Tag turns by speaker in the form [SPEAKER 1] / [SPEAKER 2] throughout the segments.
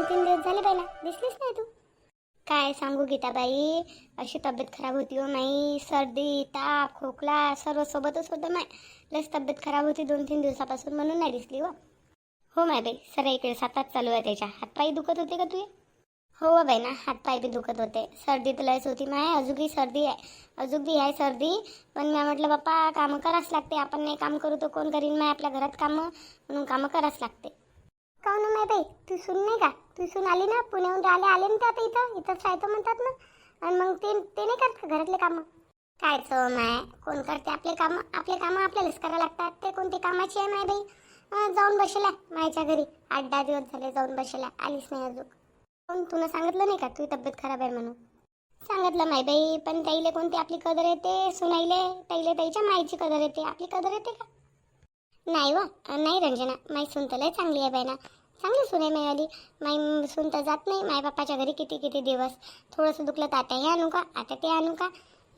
[SPEAKER 1] दोन तीन दिवस झाले पहिला दिसलीच नाही तू? काय सांगू गीताबाई? अशी तब्येत खराब होती हो नाही सर्दी ताप खोकला सर्व सोबतच होतं माय. लस तब्येत खराब होती दोन तीन दिवसापासून म्हणून नाही दिसली हो. हो माय बाई सर इकडे सातात चालू आहे त्याच्या. हातपायी दुखत होते का तुझे हो, हो बाई ना हातपाय बी दुखत होते. सर्दी तर लयच होती माय अजूनही सर्दी आहे. अजून बी आहे सर्दी. पण मी म्हटलं बाप्पा कामं करावंच लागते. आपण नाही काम करू तर कोण करीन माय? आपल्या घरात कामं. म्हणून कामं करावंच लागते. काऊन माय बाई? तू सुन नाही का? तू सुन आली ना पुण्याहून राहिले आले ना ते आता इथं? इथंच राहतो म्हणतात ना. आणि मग ते ते नाही करत का घरातले कामं? कायचं माय कोण करते आपले कामं? आपले कामं आपल्यालाच करावं लागतात. ते कोणते कामाची आहे माय बाई? जाऊन बसला मायच्या घरी. आठ दहा दिवस झाले जाऊन बसला. आलीच नाही अजून. कोण तुला सांगितलं नाही का? तुझी तब्येत खराब आहे म्हणून. सांगितलं माय बाई पण ताईले कोणती आपली कदर येते सुनाईले? ताईले ताईच्या माईची कदर येते आपली कदर येते का? नाही वा नाही रंजना. माई सून तर लय चांगली आहे बाई चांगली सुने मिळाली माईवाली माई सून तर जात नाही. माय बापाच्या घरी किती किती दिवस. थोडंसं दुखलं तर आता हे आणू का? आता ते आणू का?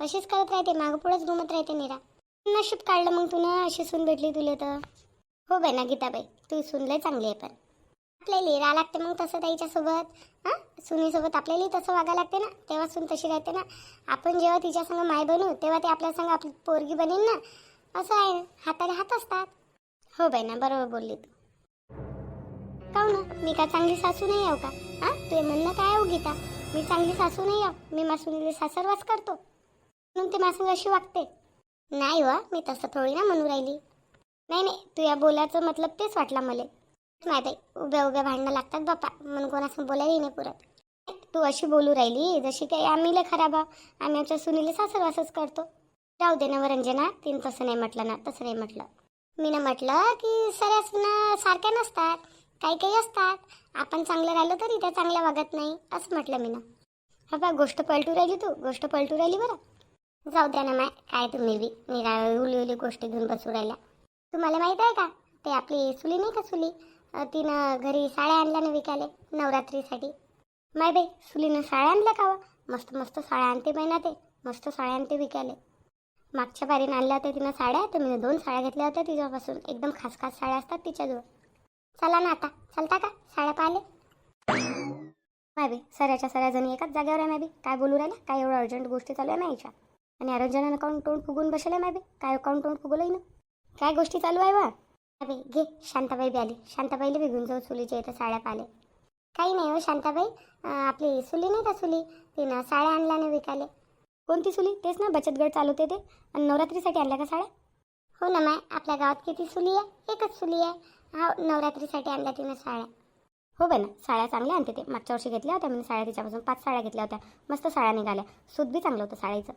[SPEAKER 1] अशीच करत राहते. मागं पुढंच घुमत राहते निरा. नशीब काढलं मग तुला अशी सून भेटली तुला तर. हो बाई ना गीताबाई तू सून लय चांगली आहे पण. आपल्याला राहा लागते मग तसं त्याच्यासोबत हां? सुनीसोबत आपल्यालाही तसं वागा लागते ना? तेव्हा सून तशी राहते ना? आपण जेव्हा तिच्या संग माय बनू तेव्हा ते आपल्यासंग आपली पोरगी बनेल ना? असं आहे. हाताने हात असतात. हो बाई ना बरोबर बोलली तू. काऊ ना? मी का चांगली सासू नाही आहो का? हां? तुझे म्हणणं काय हो गीता? मी चांगली सासू नाही आहो. मी मासूनीले सासरवास करतो. म्हणून ते मासून अशी वागते. नाही वा मी तसं थोडी ना म्हणू राहिली. नाही नाही तू या बोलायचं मतलब तेच वाटला मला. माहिती आहे उभ्या उभ्या भांडणं लागतात बापा म्हणून कोणासं बोलायलाही नाही पुरत. तू अशी बोलू राहिली जशी काही आम्ही लय खराब आम्ही आमच्या सुनीले सासरवासच करतो. राहू दे ना व रंजना तिने तसं नाही म्हटलं ना तसं नाही म्हटलं. मी ना म्हटलं की सऱ्या सारख्या नसतात काही काही असतात. आपण चांगलं राहिलो तरी त्या चांगल्या वागत नाही असं म्हटलं मी ना हा बा गोष्ट पलटू राहिली तू गोष्ट पलटू राहिली बरं. जाऊ द्या ना माय काय तुम्ही बी निरा उली उली गोष्टी घेऊन बसू राहिल्या. तुम्हाला माहीत आहे का ते आपली सुली नाही का सुली? तिनं घरी साड्या आणल्या ना विकायला नवरात्रीसाठी. माय बाई सुलीनं साड्या आणल्या का मस्त मस्त साड्या आणते बाई ना ते मस्त साड्या आणते विकायले. मागच्या बारीनं आणल्या होत्या तिनं साड्या तर मी दोन साड्या घेतल्या होत्या तिच्यापासून. एकदम खास खास साड्या असतात तिच्याजवळ. चला ना आता. चलता का? साड्या पाहिले? मॅबी सऱ्याच्या सऱ्या जणी एकाच जागेवर आहे मॅबी काय बोलू राहिला काय एवढं अर्जंट गोष्टी चालू आहे माझ्या आणि अरंजनानं काऊन तोंड फुगून बसले मॅबी काय काऊन तोंड फुगलंय ना? काय गोष्टी चालू आहे वा अबे घे. शांताबाई बी आली. शांताबाईला बी घेऊन जाऊ सुलीच्या इथं साड्या पाले काही नाही हो शांताबाई. आपली सुली नाही का सुली? तिनं साड्या आणल्या विकाले विकायला. कोणती सुली? तेच ना बचत गट चालवते ते. आणि नवरात्रीसाठी आणल्या का साड्या? हो ना माय. आपल्या गावात किती सुली आहे? एकच सुली आहे. हा नवरात्रीसाठी आणल्या तिनं साड्या. हो बाई ना साड्या चांगल्या आणते ते. मागच्या वर्षी घेतल्या होत्या मी साड्या तिच्यापासून पाच साड्या घेतल्या होत्या. मस्त साड्या निघाल्या. सूत बी चांगलं होतं साड्याचं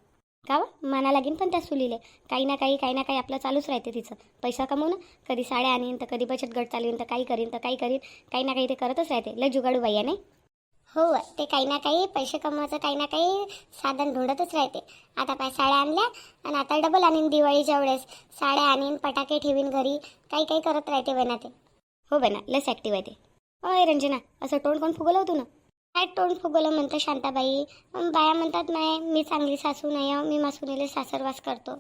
[SPEAKER 1] का व? माना लागेन पण त्या सुलीले. काही ना काही काही ना काही आपलं चालूच राहते तिचं. पैसा कमवणं कधी साड्या आणीन तर कधी बचत गट चालवीन तर काही करीन तर काही करीन. काही ना काही ते करतच राहते. लय जुगाडू बाई नाही? हो ते काही ना काही पैसे कमवायचं काही ना काही साधन ढोंडतच राहते. आता पाय साड्या आणल्या आणि आता डबल आणीन दिवाळीच्या वेळेस. साड्या आणीन पटाके ठेवीन घरी. काही काही करत राहते बना ते. हो बना लस ॲक्टिव्ह आहे ते. अय रंजना असं तोंड कोण फुगवलं होतं ना काय तोंड फुगवलं म्हणतं शांताबाई? बाया म्हणतात नाही मी चांगली सासू नाही आहे मी मासूनेले सासरवास करतो.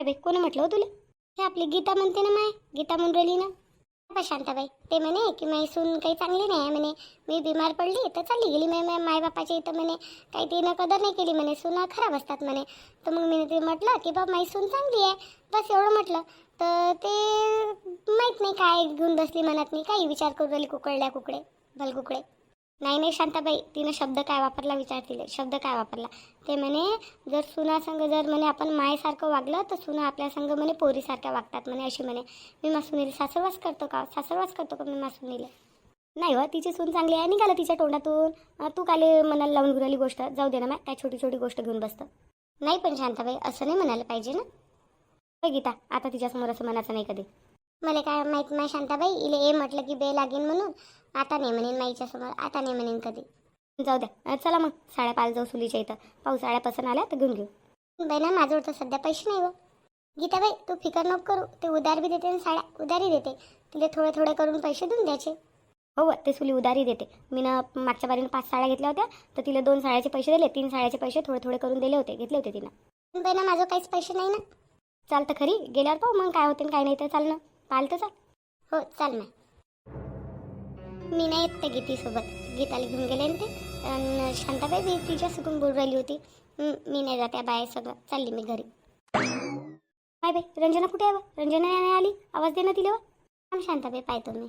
[SPEAKER 1] अरे कोण म्हटलं हो तुला? हे आपली गीता म्हणते ना माय गीता म्हणून राहिली ना शांताबाई. ते म्हणे की माझी सून काही चांगली नाही आहे म्हणे. मी बिमार पडली तर चालली गेली. मी माय इथं म्हणे काही तिनं कदर नाही केली म्हणे. सुना खराब असतात म्हणे. तर मग मी ते म्हटलं की बा माझी सून चांगली आहे. बस एवढं म्हटलं. तर ते माहीत नाही काय घेऊन बसली मनात नाही काही विचार करू राहिली कुकडल्या कुकडे भलकुकडे नाही नाही शांताबाई तिनं शब्द काय वापरला विचार शब्द काय वापरला? ते म्हणे जर सुनासंग जर म्हणे आपण मायसारखं वागलं तर सुना आपल्या संग म्हणे पोरीसारख्या वागतात म्हणे अशी म्हणे. मी मासुनीला सासरवास करतो का? सासरवास करतो का मी मासुनीला नाही व तिची सून चांगली आहे. निघालं तिच्या तोंडातून. तू काले मनाला लावून घेऊन गोष्ट. जाऊ दे ना मॅ काय छोटी छोटी गोष्ट घेऊन बसतं. नाही पण शांताबाई असं नाही म्हणायला पाहिजे ना? गीता आता तिच्यासमोर असं म्हणायचं नाही कधी. मला काय माहीत नाही शांताबाई इले ए म्हटलं की बे लागेन म्हणून. आता नाही म्हणेन माईच्या समोर आता नाही म्हणेन कधी. जाऊ द्या. चला मग साड्या जाऊ सुलीच्या इथं. पाऊस साड्या पसंत आल्या तर घेऊन घेऊ. बाई ना माझ्यावर तर सध्या पैसे नाही गं. गीताबाई तू फिकर नको करू. ते उधार बी देते आणि साड्या उधारी देते. तिला थोडे थोडे करून पैसे देऊन द्यायचे. हो ते सुली उधारी देते. मी ना मागच्या बारीनं पाच साड्या घेतल्या होत्या तर तिला दोन साड्याचे पैसे दिले. तीन साड्याचे पैसे थोडे थोडे करून दिले होते. घेतले होते तिनं. बाई ना माझं काहीच पैसे नाही ना. चालतं खरी. गेल्यावर पाहू मग काय होते काय नाही तर चाल ना. पाल तर चाल. हो चाल ना मी नाही येत त्या गीतीसोबत. गीताला घेऊन गेले ना ते. आणि शांताबाई मी तिच्यासोबत बोल राहिली होती. मी नाही जाते बाय सगळं चालली मी घरी. बाय बाय रंजना कुठे आहे रंजना नाही आली? आवाज दे ना तिला बा. शांताबाई पाहतो मी.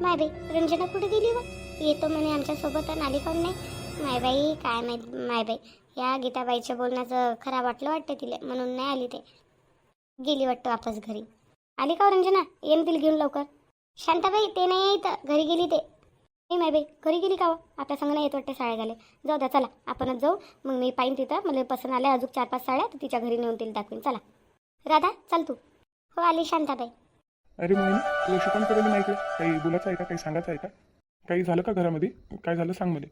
[SPEAKER 1] माय बाई रंजना कुठे गेली वा येतो म्हणे आमच्यासोबत आणि आली काऊन नाही? माय बाई काय माहीत? माय बाई या गीताबाईच्या बोलण्याचं खरा वाटलं वाटतं तिला. म्हणून नाही आली ते. गेली वाटतं वापस घरी. आली का हो रंजना? येईन तिला घेऊन लवकर. शांताबाई ते नाही इथं. घरी गेली ते. नाही माय बाई घरी गेली का हो? आपल्या संग नाही येत वाटते साड्या घाले जाऊ द्या चला. आपणच जाऊ. मग मी पाहिन तिथं. मला पसंत आल्या अजून चार पाच साड्या तर तिच्या घरी नेऊन तिला दाखवीन. चला. राधा चल तू. हो आली शांताबाई
[SPEAKER 2] अरे मोहिनी तू पण करेल नाही इकडे काही बोलायचं आहे का? काही सांगायचं आहे का? काही झालं का घरामध्ये? काय झालं सांग मला.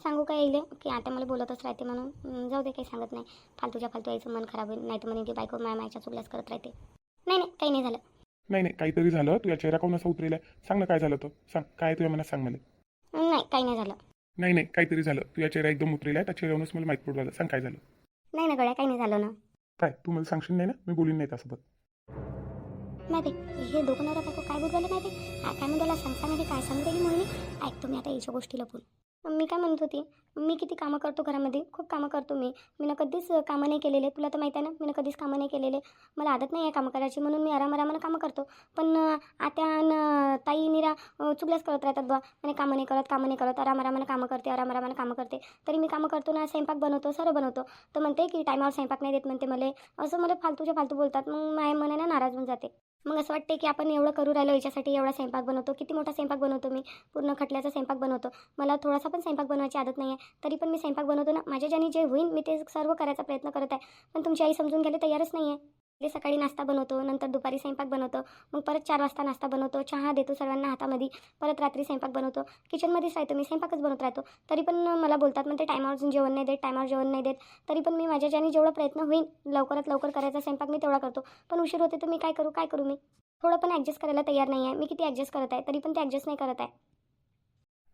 [SPEAKER 1] सांगू काय येईल की आता मला बोलतच राहते म्हणून. जाऊ दे काही सांगत नाही. फालतूच्या फालतू यायचं मन खराब होईल. नाही तर म्हणे की बायको माया मायच्या चुकल्याच करत राहते. नाही नाही काही नाही झालं.
[SPEAKER 2] नाही नाही काहीतरी झालं. तुझ्या चेहरा कोण असा उतरेला? सांग ना काय झालं तो सांग काय तुझ्या मनात सांग मला.
[SPEAKER 1] नाही काही नाही झालं.
[SPEAKER 2] नाही नाही काहीतरी झालं. तुझ्या चेहरा एकदम उतरेला त्या चेहऱ्यावरूनच मला माहीत पडू लागलं. सांग काय झालं.
[SPEAKER 1] नाही ना गड्या काही नाही झालं ना.
[SPEAKER 2] काय? तू मला सांगशील नाही ना? मी बोलीन नाही त्यासोबत.
[SPEAKER 1] नाही बाई हे दोघं नवरा बायको काय बोलू राहिले नाही बाई हा काय म्हणतो सांग सांग हे काय सांगू राहिली म्हणून ऐकतो मी आता याच्या गोष्टी लपून मी काय म्हणत होती मी किती कामं करतो घरामध्ये खूप कामं करतो मी. मी कधीच कामं नाही केलेले. तुला तर माहीत आहे ना मी ना कधीच कामं नाही केलेले. मला आदत नाही आहे कामं करायची म्हणून मी आरामारामानं कामं करतो. पण आत्या न ताई निरा चुकल्याच चुगल्याच करत राहतात बा आणि कामं नाही करत कामं नाही करत. आरामारामानं कामं करते आरामारामानं कामं करते. तरी मी कामं करतो ना स्वयंपाक बनवतो सर्व बनवतो. तर म्हणते की टायमावर स्वयंपाक नाही देत म्हणते मला. असं मला फालतूच्या फालतू बोलतात. मग माय मनाने ना नाराज होऊन जाते. मग असं वाटते की आपण एवढं करू राहिलो याच्यासाठी एवढा स्वयंपाक बनवतो. किती मोठा स्वयंपाक बनवतो मी? पूर्ण खटल्याचा स्वयंपाक बनवतो. मला थोडासा पण स्वयंपाक बनवायची आदत नाही आहे तरी पण मी स्वयंपाक बनवतो ना. माझ्या ज्याने जे होईल मी ते सर्व करायचा प्रयत्न करत आहे. पण तुमची आई समजून घ्यायला तयारच नाही आहे ते सकाळी नाश्ता बनवतो नंतर दुपारी स्वयंपाक बनवतो मग परत चार वाजता नाश्ता बनवतो चहा देतो सर्वांना हातामध्ये परत रात्री स्वयंपाक बनवतो. किचनमध्येच राहतो मी स्वयंपाकच बनवत राहतो. तरी पण मला बोलतात म्हणते टायमावर जेवण नाही देत टायमावर जेवण नाही देत. तरी पण मी माझ्या ज्याने जेवढा प्रयत्न होईल लवकरात लवकर करायचा स्वयंपाक मी तेवढा करतो. पण उशीर होते तर मी काय करू काय करू मी? थोडं पण ॲडजस्ट करायला तयार नाही आहे मी किती ॲडजस्ट करत आहे तरी पण ते ॲडजस्ट नाही करत आहे.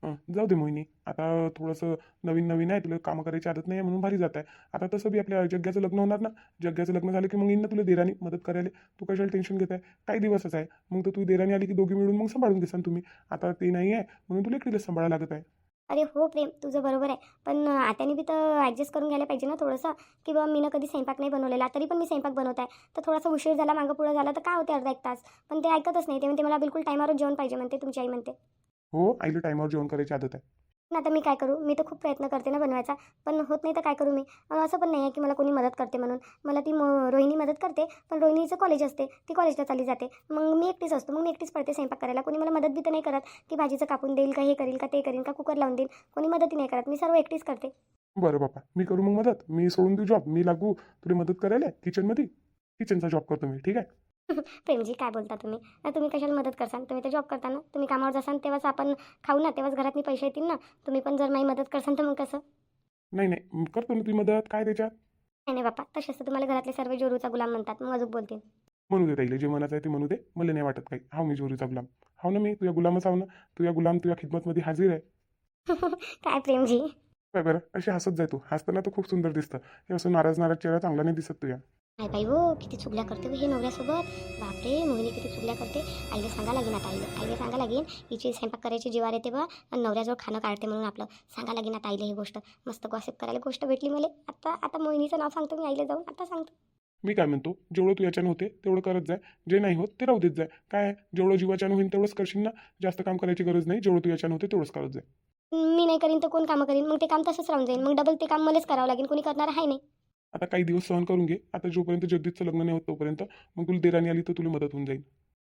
[SPEAKER 2] हं, जाऊ दे मोहिनी. आता थोडंसं नवीन नवीन आहे तुला कामं करायची आदत नाही आहे म्हणून भारी जात आहे. आता तसं बी आपल्या जग्ग्याचं लग्न होणार ना? जग्ग्याचं लग्न झालं की मग येईन ना तुला देरानी मदत करायला? तू कशाला टेन्शन घेत आहे? काही दिवसच आहे. मग तर तू देरानी आली की दोघी मिळून मग सांभाळून घेसान तुम्ही. आता ते नाही आहे म्हणून तुला एकटीला सांभाळायला लागत आहे.
[SPEAKER 1] अरे हो प्रेम तुझं बरोबर आहे. पण आत्याने बी तर ॲडजस्ट करून घ्यायला पाहिजे ना थोडंसं. की बाबा मी ना कधी स्वयंपाक नाही बनवलेला तरी पण मी स्वयंपाक बनवत आहे. तर थोडासा उशीर झाला मागं पुढं झाला तर काय होते अर्धा एक तास? पण ते ऐकतच नाही. ते म्हणते मला बिलकुल टायमावर जेवण पाहिजे म्हणते तुमची आई म्हणते.
[SPEAKER 2] हो आईला टायमावर जेवण करायची आदत आहे.
[SPEAKER 1] पण आता मी काय करू? मी तर खूप प्रयत्न करते ना बनवायचा. पण होत नाही तर काय करू मी? असं पण नाही आहे की मला कोणी मदत करते म्हणून. मला ती म- रोहिणी मदत करते पण रोहिणीचं कॉलेज असते. ती कॉलेजला चालली जाते. मग मी एकटीच असतो. मग मी एकटीच पडते स्वयंपाक करायला. कोणी मला मदत बी तर नाही करत. की भाजीचं कापून देईल का हे करील का ते करील का कुकर लावून देईल. कोणी मदतही नाही करत. मी सर्व एकटीच करते.
[SPEAKER 2] बरं बापा मी करू मग मदत. मी सोडून देऊ जॉब मी लागू. तुला मदत करायला किचनमध्ये किचनचा जॉब करतो मी. ठीक आहे?
[SPEAKER 1] प्रेमजी काय बोलता तुम्ही? ना तुम्ही कशाला मदत करसान तुम्ही तर जॉब करता ना? तुम्ही कामावर जासान तेव्हाच आपण खाऊ ना तेव्हाच घरातनी पैसे येतील ना? तुम्ही पण जर माझी मदत करसान तर मग कसं?
[SPEAKER 2] नाही नाही. करतो ना तुझी मदत. काय त्याच्यात?
[SPEAKER 1] नाही नाही बापा तसेच तर तुम्हाला घरातले सर्व जोरूचा गुलाम म्हणतात. मग अजून बोलतील.
[SPEAKER 2] म्हणू दे ताईले जे मनाचं आहे ते म्हणू दे. मला नाही वाटत काही. हाव मी जोरीचा गुलाम. हाव ना मी तुझ्या गुलामच हाव ना. तुझ्या गुलाम तुझ्या खिदमतमध्ये हाजीर आहे.
[SPEAKER 1] काय प्रेमजी?
[SPEAKER 2] काय बरं? अशी हसत जाय तू. हसताना तर खूप सुंदर दिसतं. हे असं नाराज नाराज चेहरा चांगला नाही दिसत तुझ्या.
[SPEAKER 1] नाही बाई हो किती चुगल्या करते हो नवऱ्यासोबत. बापरे मोहिनी किती चुगल्या करते. आईला सांगा लागेन आता आईला आईला सांगा लागेन. हिची स्वयंपाक करायची जीवार येते बा आणि नवऱ्याजवळ खाणं काढते म्हणून आपलं. सांगा लागेन आता आईला ही गोष्ट. मस्त गॉसिप करायला गोष्ट भेटली मला. आता आता मोहिनीचं नाव सांगतो मी आईला जाऊन. आता सांगतो.
[SPEAKER 2] मी काय म्हणतो जेवढं तू याच्यानं होते तेवढं करत जाय. जे नाही होत ते राहू देत जाय. काय जेवढं जीवाच्यानं होईल तेवढंच करशील ना? जास्त काम करायची गरज नाही. जेवढं तू याच्यानं होते तेवढंच करत जाय.
[SPEAKER 1] मी नाही करीन तर कोण कामं करीन? मग ते काम तसंच राहून जाईल मग डबल ते काम मलाच करावं लागेल. कोणी करणार आहे नाही.
[SPEAKER 2] आता काही दिवस सहन करून घे. आता जोपर्यंत जगदीशचं लग्न नाही होत तोपर्यंत मग तुला देराणी आली तर तुला मदत होऊन जाईल.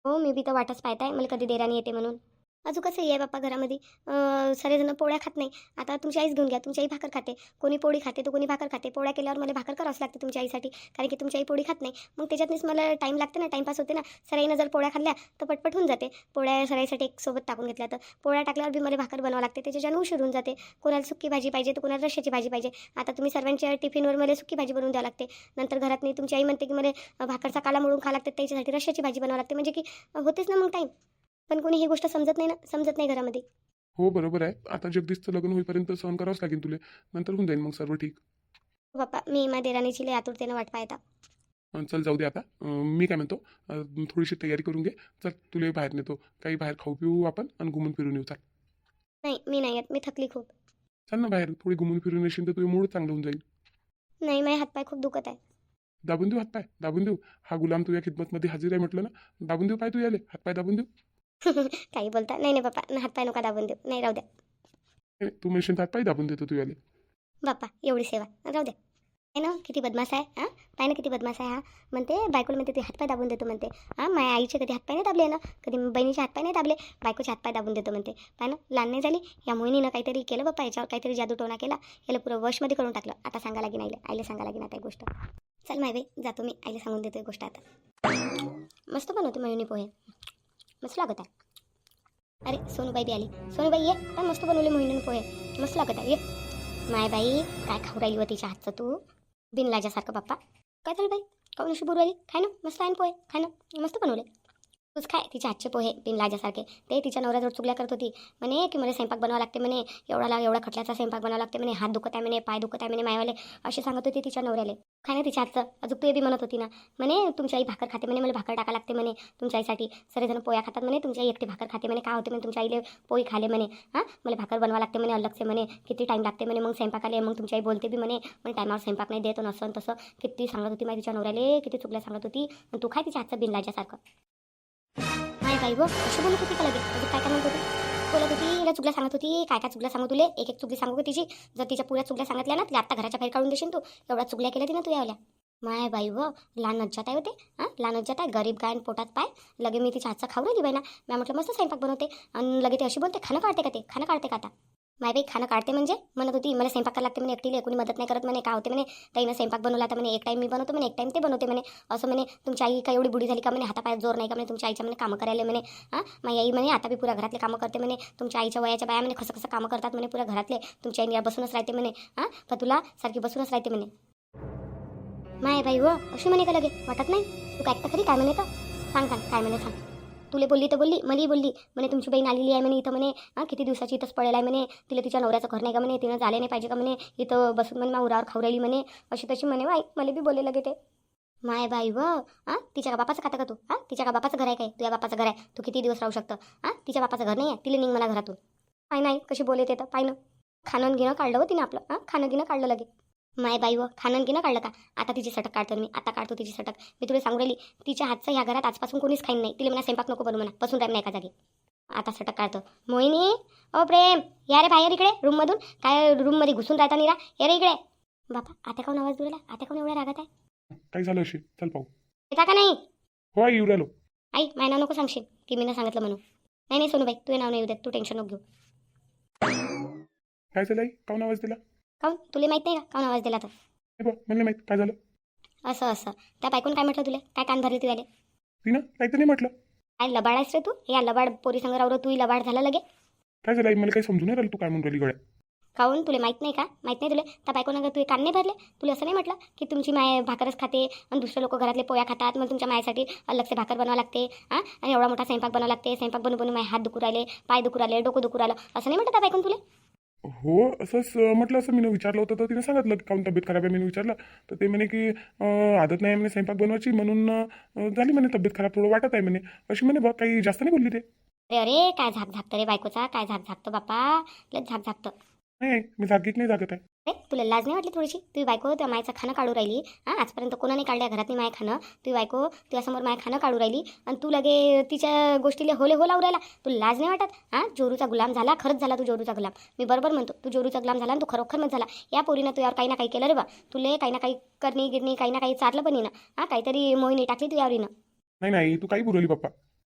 [SPEAKER 1] हो मी बी तर वाटच पाहताय मला कधी देराणी येते म्हणून. अजून कसं आहे बाप्पा घरामध्ये? अं, सगळेजण पोळ्या खात नाही. आता तुमची आईच घेऊन घ्या. तुमची आई भाकर खाते. कोणी पोळी खाते तर कोणी भाकर खाते. पोळ्या केल्यावर मला भाकर करावंच लागते तुमच्या आईसाठी. कारण की तुमची आई पोळी खात नाही. मग त्याच्यातनीच मला टाईम लागते ना. टाईमपास होते ना. सराईनं जर पोळ्या खाल्ल्या तर पटपट होऊन जाते. पोळ्या सराईसाठी एक सोबत टाकून घेतल्या तर. पोळ्या टाकल्यावर बी मला भाकर बनवावं लागते. त्याच्याच्यानं उशीर होऊन जाते. कोणाला सुकी भाजी पाहिजे तर कोणाला रश्याची भाजी पाहिजे. आता तुम्ही सर्वांच्या टिफिनवर मला सुकी भाजी बनवून द्यावं लागते. नंतर घरात नाही तुमची आई म्हणते की मला भाकरचा काला मोडून खा लागते. त्याच्यासाठी रश्याची भाजी बनावं लागते. म्हणजे की होतेच ना मग टाईम पण कोणी ही गोष्ट समजत नाही ना समजत नाही घरामध्ये.
[SPEAKER 2] हो बरोबर आहे. आता जगदीशचं लग्न होईपर्यंत सहन करावंच लागेल तुला. नंतर होऊन जाईल मग सर्व ठीक.
[SPEAKER 1] बाप्पा मी माझ्या देराणीची लय आतुरतेनं वाट पाहता
[SPEAKER 2] अं, चल जाऊ दे आता. अं, मी काय म्हणतो अं, थोडीशी तयारी करून घे. चल तुला बाहेर नेतो. काही बाहेर खाऊ पिऊ आपण आणि घुमून फिरून येऊ. चल.
[SPEAKER 1] नाही मी नाही येत. मी थकली खूप.
[SPEAKER 2] चल ना बाहेर. थोडी घुमून फिरून येशील तर तुझं मूड चांगलं होऊन जाईल.
[SPEAKER 1] नाही माझे हातपाय खूप दुखत आहे.
[SPEAKER 2] दाबून देऊ हातपाय? दाबून देऊ? हा गुलाम तुझ्या खिदमतमध्ये हजर आहे म्हटलं ना? दाबून देऊ पाय तू याले? हातपाय दाबून देऊ?
[SPEAKER 1] काही बोलता. नाही नाही बाप्पा न हातपाय नका दाबून देऊ. नाही राहू द्या.
[SPEAKER 2] ए, तू म्हणशील तर हातपाय दाबून देतो तू याले
[SPEAKER 1] बाप्पा एवढी सेवा. राहू द्या. आहे ना किती बदमाश आहे हां? पाय ना किती बदमाश आहे हा? म्हणते बायकोला म्हणते ते हातपाय दाबून देतो म्हणते. हां माझ्या आईचे कधी हातपाय नाही दाबले ना? कधी बहिणीचे हातपाय नाही दाबले? बायकोचे हातपाय दाबून देतो म्हणते. पाय ना लहान नाही झाली? या मोहिनीनं काहीतरी केलं बाप्पा याच्यावर काहीतरी जादू टोना केला. याला पुरं वशमध्ये करून टाकलं. आता सांगा लागेल आईला. आईला सांगा लागेल आता एक गोष्ट. चल माय बाई जातो मी. आईला सांगून देतो एक गोष्ट आता. मस्त बनवते मोहिनी पोहे. मस्त लागत आहे. अरे सोनूबाई बी आली. सोनूबाई ये. काय मस्त बनवले मोहिनीनं पोहे. मस्त लागत आहे. ये. माय बाई काय खाऊ राहिली होती तिच्या हातचं तू? बिनलाजासारखं बाप्पा. काय झालं बाई? काऊन अशी बोलू आली खाय ना. मस्त आहे ना पोहे. खाय ना. मस्त बनवले. तूच काय तिच्या हातचे पोहे बिन लाजासारखे ते तिच्या नवऱ्याजवळ चुगल्या करत होती. म्हणे की मला स्वयंपाक बनवावा लागते. म्हणे एवढा एवढा खटल्याचा स्वयंपाक बनवावा लागते. म्हणे हात दुखत आहे. म्हणे पाय दुखत आहे. म्हणे मायवाले. असे सांगत होती तिच्या नवऱ्याले. काय ना तिच्या हातचं? अजून तू बी म्हणत होती ना. म्हणे तुमची आई भाकर खाते. म्हणे मला भाकर टाका लागते. म्हणे तुमच्या आईसाठी सगळेजण पोया खातात. म्हणे तुमची आई एकटी भाकर खाते. म्हणे काय होते? म्हणे तुमच्या आईले पोळी खाले. म्हणे हां मला भाकर बनवा लागते. म्हणे अलगसे म्हणे किती टाईम लागते? म्हणे मग स्वयंपाक आले मग तुमची आई बोलते बी. म्हणे पण टायमावर स्वयंपाक नाही देत. नसं तसं किती सांगत होती माझ्या तिच्या नवऱ्याले किती चुकल्या सांगत होती. तू काय तिच्या हातचं बिनलाजासारखं नाही गो अशी बोलत होती का लगे अजून म्हणजे काय काय म्हणत होती? बोलत होती हिला चुकल्या सांगत होती काय काय चुकल्या सांगू तुले? एक एक चुकली सांगू तिची? जर तिच्या पुऱ्या चुकल्या सांगितल्या ना तिला आता घराच्या बाहेर काढून देशील तू. एवढ्या चुकल्या केल्या तिनं तू यावल्या माय बाई व लहान नज्जात आहे होते हां? लहान नज्जात आहे गरीब गायन पोटात पाय. लगे मी तिच्या हातचा खाऊ राहिली बाई ना मी म्हटलं मस्त स्वयंपाक बनवते. आणि लगे ते अशी बोलते खाणं काढते का ते? खाणं काढते का आता? माय बाई खाणं काढते म्हणजे? म्हणत होती मला स्वयंपाक करायला लागते म्हणे एकटीला कोणी मदत नाही करत म्हणे का होते म्हणे ताईनं स्वयंपाक बनवला तर म्हणे एक टाईम मी बनवतो म्हणे एक टाईम ते बनवते म्हणे असं म्हणे तुमची आई काय एवढी बुडी झाली का म्हणे हातापायात जोर नाही का म्हणे तुमच्या आईच्या म्हणे कामं करायला म्हणे हां? माझी आई म्हणे आता बी पुऱ्या घरातले कामं करते म्हणे तुमच्या आईच्या वयाच्या बाया म्हणे कसं कसं कामं करतात म्हणे पुऱ्या घरातले तुमच्या आईने बसूनच राहते म्हणे हां? पण तुला सारखी बसूनच राहते म्हणे. माय बाई व अशी म्हणे का लगे वाटत नाही? तू काय खरी? काय म्हणे तर? सांग सांग काय म्हणे सांग. तुले बोलली तर बोलली मलाही बोलली. म्हणे तुमची बहीण आलेली आहे. म्हणे इथं म्हणे हां किती दिवसाची इथंच पडेल आहे. म्हणे तिला तिच्या नवऱ्याचं घर नाही का? म्हणे तिनं झाले नाही पाहिजे का? म्हणे इथं बसून म्हणे मा उरावर खाऊ राहिली. म्हणे अशी तशी म्हणे बाई मला बी बोलायला लगे ते. माय बाई व हां तिच्या का बापाचं खाता का तू? हां तिच्या का बापाचं घर आहे काय? तुझ्या बापाचं घर आहे. तू किती दिवस राहू शकतं? हां तिच्या बापाचं घर नाही आहे. तिला निघ मला घरातून. पाय नाही कशी बोलत येतं पाय ना. खाणं घेणं काढलं हो तिनं आपलं. हां खाणं घेणं काढलं लगे माय बाई व खाणं घेणं काढलं का? आता तिची सटक काढतो मी आता काढतो तिची सटक. मी तुला सांगू राहिली तिच्या हातचं या घरात आजपासून कोणीच खाईन नाही. तिला म्हणा स्वयंपाक नको बनवू म्हणा. बसून राहील नाही एका जागी. आता सटक काढतो. मोहिनी ओ प्रेम या रे बाहेर इकडे रूममधून. काय रूममध्ये घुसून राहता निरा? ये रे इकडे. बापा आता काऊन आवाज दुराला आता काऊन एवढ्या रागात आहे?
[SPEAKER 2] काय झालं अशी? चल पाहू.
[SPEAKER 1] येता का नाही?
[SPEAKER 2] हो आई येऊ राहिलो.
[SPEAKER 1] आई माझं नाव नको सांगशील. की मी सांगितलं म्हणून. नाही नाही सोनूबाई तुझे नाव नाही येऊ देत. तू टेन्शन नको घेऊ.
[SPEAKER 2] काय झालं आई? काऊन आवाज दिला?
[SPEAKER 1] काऊन तुला माहीत नाही का? काऊन आवाज दिला तर
[SPEAKER 2] माहीत. काय झालं?
[SPEAKER 1] असं असं. त्या बायकून काय म्हटलं तुला? काय कान भरले तुझ्याले?
[SPEAKER 2] तिनं? काहीतरी नाही म्हटलं.
[SPEAKER 1] काय लबाड आहेस रे तू? या लबाड पोरी संग रावरो तू लबाड झाला लगे.
[SPEAKER 2] काय झालं? आई मला काही समजून नाही राहिलं तू काय म्हणून राहिली गड्या.
[SPEAKER 1] काऊन? तुला माहीत नाही का? माहीत नाही तुला? त्या बायकोनं तू कान नाही भरले? तुला असं नाही म्हटलं की तुमची माय भाकरच खाते आणि दुसरे लोक घरातले पोया खातात? मग तुमच्या मायासाठी अलगसे भाकर बनवावं लागते हां आणि एवढा मोठा स्वयंपाक बनवावं लागते. स्वयंपाक बनवून बनवून माझे हात दुखू राहिले पाय दुखू राहिले डोकं दुखू राहिलं. असं नाही म्हटलं त्या बायकोन तुला?
[SPEAKER 2] हो असंच म्हटलं असं मी विचारलं होतं तर तिने सांगितलं की काऊन तब्येत खराब आहे? मी विचारलं. तर ते म्हणे की आदत नाही म्हणे स्वयंपाक बनवायची. म्हणून झाली म्हणे तब्येत खराब थोडं वाटत आहे म्हणे. अशी म्हणे बघ काही जास्त नाही बोलली ते
[SPEAKER 1] अरे अरे काय झाक झाकतं रे बायकोचा? काय झाक झाकतं बापा? लय झाक झाकतं
[SPEAKER 2] नाही मी जागीत नाही जागत आहे.
[SPEAKER 1] अरे तुला लाज नाही वाटली थोडीशी? तुझी बायको त्या मायचं खाणं काढू राहिली. हां आजपर्यंत कोणाने काढल्या घरातली माय खाणं. तुझी बायको तुझ्यासमोर माय खाणं काढू राहिली आणि तू लगे तिच्या गोष्टीला होले हो लावू राहिला. तुला लाज नाही वाटत? हां जोरूचा गुलाम झाला खरंच झाला तू जोरूचा गुलाम. मी बरोबर म्हणतो तू जोरूचा गुलाम झाला आणि तू खरोखर मत झाला. या पोरीनं तुझ्यावर काही ना काही केलं रे बा. तुले काही ना काही करणी गिरणी काही ना काही चारलं पण हिनं हां काहीतरी मोहिनी टाकली तुझ्यावर हिनं
[SPEAKER 2] नाही नाही तू काही बोलवली पप्पा.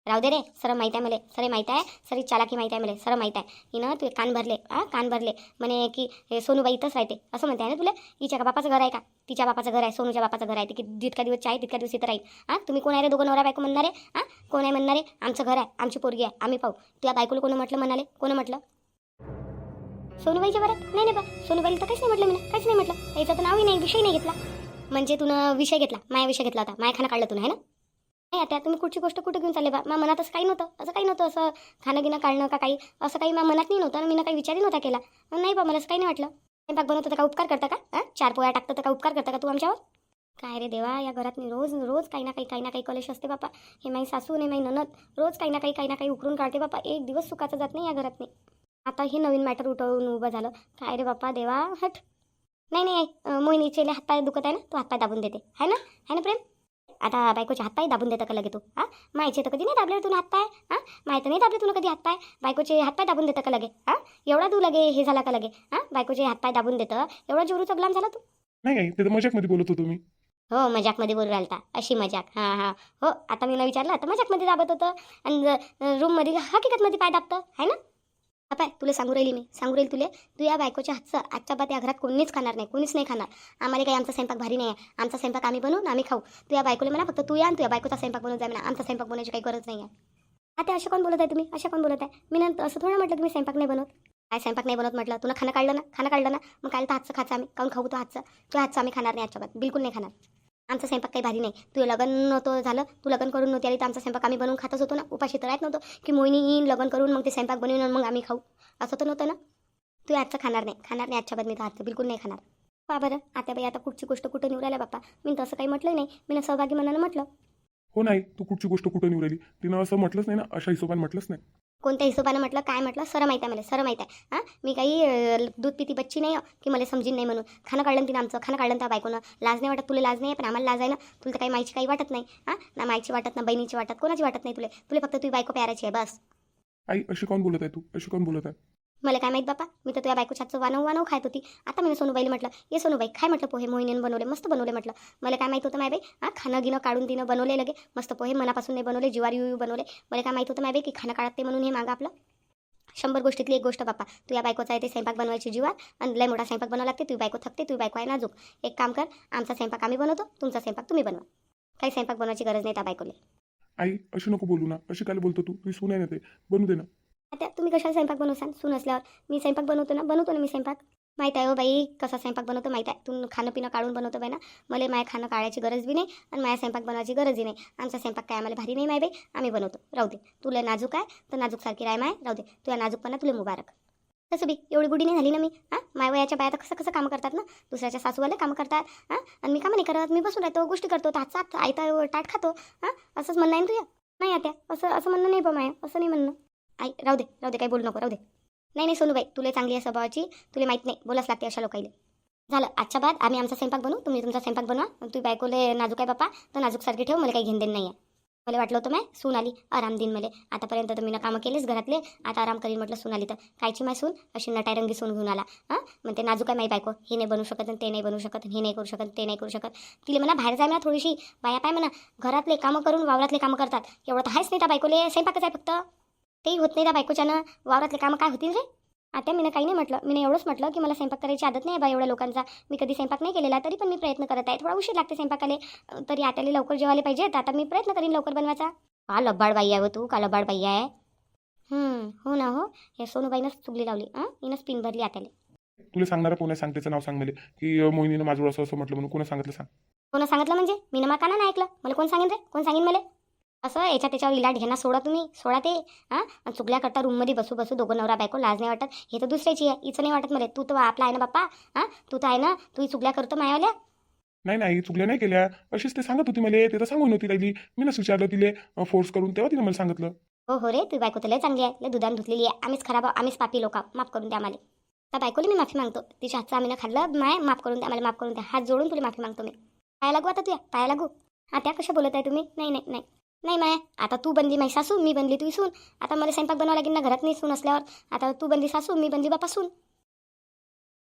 [SPEAKER 1] राहू दे रे सर माहीत आहे मला. सर माहीत आहे सरी चालाकी माहीत आहे मला. सर माहीत आहे. हिनं तू कान भरले हां? कान भरले. म्हणे की सोनूबाई इथंच राहते. असं म्हणते आहे ना तुला? हिच्या का बापाचं घर आहे का? तिच्या बापाचं घर आहे सोनूच्या बापाचं घर आहे. ती की जितका दिवस आहे तितका दिवस इथं राहील. हां? तुम्ही कोण आहे रे दोघं नवरा बायको म्हणणारे? हां? कोण आहे म्हणणारे? आमचं घर आहे आमची पोरगी आहे. आम्ही पाहू. तुझ्या बायकोला कोण म्हटलं म्हणाले? कोण म्हटलं? सोनूबाईच्या बरं नाही नाही बा. सोनूबाईला तर काहीच नाही म्हटलं मी काहीच नाही म्हटलं. याचं तर नावही नाही विषय नाही घेतला. म्हणजे तुनं विषय घेतला. माया विषय घेतला होता. माया खाना काढलं तुला आहे ना? नाही आता तुम्ही कुठची गोष्ट कुठे घेऊन चालले? बा मा मनात असं काही नव्हतं. असं काही नव्हतं. असं खाणं गिणं काढणं का काही? असं काही मा मनात नाही नव्हतं आणि मी काही विचारही नव्हता केला. नाही बा मला असं काही नाही वाटलं. स्वयंपाक बनवतो तर का उपकार करता का? हां चार पोळ्या टाकतं तर का उपकार करता का तू आमच्यावर? काय रे देवा या घरात मी रोज रोज काही ना काही काही ना काही कलेश असते बापा. हे माई सासू नाही माई ननद रोज काही ना काही काही ना काही उकरून काढते बापा. एक दिवस सुखाचं जात नाही या घरात नाही आता हे नवीन मॅटर उठवून उभं झालं. काय रे बापा देवा हट. नाही नाही मोहिनीचे हातपाय दुखत आहे ना? तू हातपाय दाबून देते. है ना? आहे ना प्रेम? आता बायकोचे हातपाय दाबून देतं का लगे तू? हा? मायचे तर कधी नाही दाबले तुला हातपाय हा? माय तर नाही दाबले तुला कधी हातपाय बायकोचे हातपाय दाबून देतं का लगे? हा? एवढा तू लगे हे झाला का लगे? हा? बायकोचे हातपाय दाबून देतं? एवढा जोरूचा गुलाम झाला तू?
[SPEAKER 2] नाही ते तर मजाकमध्ये बोलत होतो मी.
[SPEAKER 1] हो मजाकमध्ये बोलू राहिलता. अशी मजाक. हां हां. हो आता मी न विचारलं तर मजाकमध्ये दाबत होतं. आणि रूममध्ये हकीकतमध्ये पाय दाबतं. आहे ना? काय तुला सांगू राहिली मी. सांगू राहील तुले तू या बायकोच्या हातचं आजच्या बात या घरात कोणीच खाणार नाही कोणीच नाही खाणार. आम्हाला काही आमचा स्वयंपाक भारी नाही आहे आमचा स्वयंपाक आम्ही बनवून आम्ही खाऊ. तू या बायकोला म्हणा फक्त तू या आणि तू या बायकोचा स्वयंपाक बनवून जा म्हणा. आमचा स्वयंपाक बनवायची काही गरज नाही आहे आता असं कोण बोलत आहे तुम्ही? असं कोण बोलत आहे? मी नंतर असं थोडं म्हटलं तुम्ही स्वयंपाक नाही बनवत. काय स्वयंपाक नाही बनवत म्हटलं? तुला खाणं काढलं ना? खाणं काढलं ना? मग काय तर हातचं खायचं आम्ही. काऊन खाऊ तो हातचं? तो हातचं आम्ही खाणार नाही आजच्या बात बिलकुल नाही खाणार. आमचा स्वयंपाक काही भारी नाही. तू लग्न नव्हतं झालं तू लग्न करून नव्हती आली तर आमचा स्वयंपाक आम्ही बनवून खातच होतो ना. उपाशी तर राहत नव्हतं की मोहिनी येईन लग्न करून मग ते स्वयंपाक बनवून मग आम्ही खाऊ. असं तर नव्हतं ना. तू आजचं खाणार नाही. खाणार नाही आजच्या बदमी तर आजचं. बिलकुल नाही खाणार. पा बरं आता बाई आता कुठची गोष्ट कुठं निवडायला बाप्पा? मी तसं काही म्हटलं नाही. मी सहभागी मनानं म्हटलं.
[SPEAKER 2] हो नाही तू कुठची गोष्ट कुठं निवडली तिनं असं म्हटलंच नाही ना. अशा हिशोबाने म्हटलंच नाही.
[SPEAKER 1] कोणत्या हिशोबानं म्हटलं काय म्हटलं सर माहीत आहे मला सर माहीत आहे. हां? मी काही दूध पिती बच्ची नाही आहे की मला समजीन नाही म्हणून. खाणं काढलं तिनं आमचं खाणं काढलं त्या बायकोनं. लाज नाही वाटत तुला लाज नाही पण आम्हाला लाज आहे ना. तुला तर काही माईची काही वाटत नाही हां? ना माईची वाटत ना बहिणीची वाटत कोणाची वाटत नाही तुला. तुला फक्त तुझी बायको प्याराची आहे बस.
[SPEAKER 2] आई अशी कोण बोलत आहे तू? अशी कोण बोलत आहे?
[SPEAKER 1] मला काय माहीत बापा? मी तर तुझ्या बायकोच्या हातचं वानव वानव खात होती. आता मी सोनूबाईला म्हटलं ये सोनूबाई काय म्हटलं पोहे मोहिनीनं बनवले मस्त बनवले म्हटलं. मला काय माहीत होतं माय बाई? हां खाणं गिणं काढून दिनं बनवले लगे. मस्त पोहे मनापासून नाही बनवले जिवार यू बनवले. मला काय माहीत होतं माय बाई की खाणं काढते म्हणून हे मागं आपलं? शंभर गोष्टीतली एक गोष्ट बापा तू या बायकोचा आहे ते स्वयंपाक बनवायची जीवार आणि लय मोठा स्वयंपाक बनवा लागते तू बायको थकते तू बायको आहे नाजूक एक काम कर आमचा स्वयंपाक आम्ही बनवतो तुमचा स्वयंपाक तुम्ही बनवा. काही स्वयंपाक बनवायची गरज नाही त्या बायकोले.
[SPEAKER 2] आई अशी नको बोलू ना. अशी काय बोलतो तू? तू सून आहे ना ते बनू दे ना.
[SPEAKER 1] आता तुम्ही कशाला स्वयंपाक बनवसान सून असल्यावर. मी स्वयंपाक बनवतो ना? बनवतो ना मी स्वयंपाक? माहीत आहे हो बाई कसा स्वयंपाक बनवतो माहीत आहे. तू खाणं पिणं काढून बनवतो बाई ना. मला माया खाणं काढायची गरज बी नाही आणि माझ्या स्वयंपाक बनवायची गरजही नाही. आमचा स्वयंपाक काय आम्हाला भारी नाही माय बाई. आम्ही बनवतो. राहू दे. तुला नाजूक आहे तर नाजूकसारखी राय माय. राहू दे. तुला नाजूकपणा तुला मुबारक. तसं बी एवढी बुडी नाही झाली ना मी? हां? माय वयाच्या बाया तर कसं कसं कामं करतात ना? दुसऱ्याच्या सासूवाले कामं करतात. हां? आणि मी कामं नाही करत. मी बसून राहतो गोष्टी करतो. हातचा हात आयता टाट खातो. हां? असंच म्हणणं आहे ना तुझ्या नाही आता असं असं म्हणणं नाही बा माया. असं नाही म्हणणं. आई राहू दे राहू दे काही बोलू नको राहू दे. नाही नाही सोनूबाई तुला चांगली आहे स्वभावाची. तुला माहीत नाही बोलाच लागते अशा लोकाईले झालं आजच्या बाद आम्ही आमचा स्वयंपाक बनवू तुम्ही तुमचा स्वयंपाक बनवा. तुम्ही बायकोले नाजूक आहे बापा तर नाजूकसारखी ठेव मला काही घेणं नाही आहे मला वाटलं होतं माय सून आली आराम दिन मला. आतापर्यंत तर मी ना कामं केलीस घरातले आता आराम करीन म्हटलं सून आली तर. कायची माय सून? अशी नटायरंगी सून घेऊन आला. हां मग ते नाजूक आहे माई बायको. हे नाही बनवू शकत आणि ते नाही बनवू शकत हे नाही करू शकत ते नाही करू शकत. तिला म्हणा बाहेर जाय म्हणा थोडीशी बाया पाय म्हणा. घरातले कामं करून वावरातले कामं करतात. एवढं तर आहेच नाही त्या बायकोले स्वयंपाकच आहे फक्त. तेही होत नाही त्या बायकोच्यानं. वावरातले कामं काय होतील रे? आता मी काही नाही म्हटलं. मी एवढंच म्हटलं की मला स्वयंपाक करायची आदत नाही बा एवढ्या लोकांचा. मी कधी स्वयंपाक नाही केलेला तरी पण मी प्रयत्न करत आहे. थोडा उशीर लागते स्वयंपाकाले. तरी आत्याला लवकर जेवायला पाहिजे तर आता मी प्रयत्न करीन लवकर बनवायचा. का लबाड बाई आहे हो तू? का लबाड बाई आहे? हम्म, हो ना हो. हे सोनूबाईनंच चुगली लावली. हां हिनंच पिन भरली आत्याला.
[SPEAKER 2] तुला सांगणारा कोण सांग त्याचं नाव सांग मला. की मोहिनीनं माझं असं असं म्हटलं म्हणून कोणा सांगितलं सांग?
[SPEAKER 1] कोणा सांगितलं म्हणजे? मी ना काना नाही ऐकलं. मला कोण सांगेन रे? कोण सांगेन मला? असं याच्या त्याच्यावर इलाट घेणार सोडा तुम्ही. सोडा ते. हां? आणि चुकल्या करता रूममध्ये बसू बसू दोघं नवरा बायको लाज नाही वाटत. हे तर दुसऱ्याची आहे. हिचं नाही वाटत मला. तू तर आपला आहे ना बाप्पा. हां? तू तर आहे ना? तू ही चुकल्या करतो मायावाल्या.
[SPEAKER 2] नाही नाही चुकल्या नाही केल्या. अशीच ते सांगत होती मला. ते तर सांगून होती राहिली. मी नस विचारलं तिले फोर्स करून. तेव्हा तिने मला सांगितलं.
[SPEAKER 1] हो हो रे. तुझी बायको तर लय चांगली आहे. लय दुधान धुतलेली आहे. आम्हीच खराब आहो, आम्हीच पापी लोक माफ करून द्या आम्हाला. त्या बायकोला मी माफी मागतो. तिच्या हातचं आम्ही ना खाल्लं. माय माफ करून द्या. आम्हाला माफ करून द्या. हात जोडून तुला माफी मागतो मी. पाया लागू आता तुया. पाया लागू. आता कशा बोलत आहे तुम्ही? नाही नाही नाही. नाही माय आता तू बनली माई सासू मी बनली तुझी सून. आता मला स्वयंपाक बनवावं लागेल ना घरात नाही सून असल्यावर. आता तू बनली सासू मी बनली बापा सून.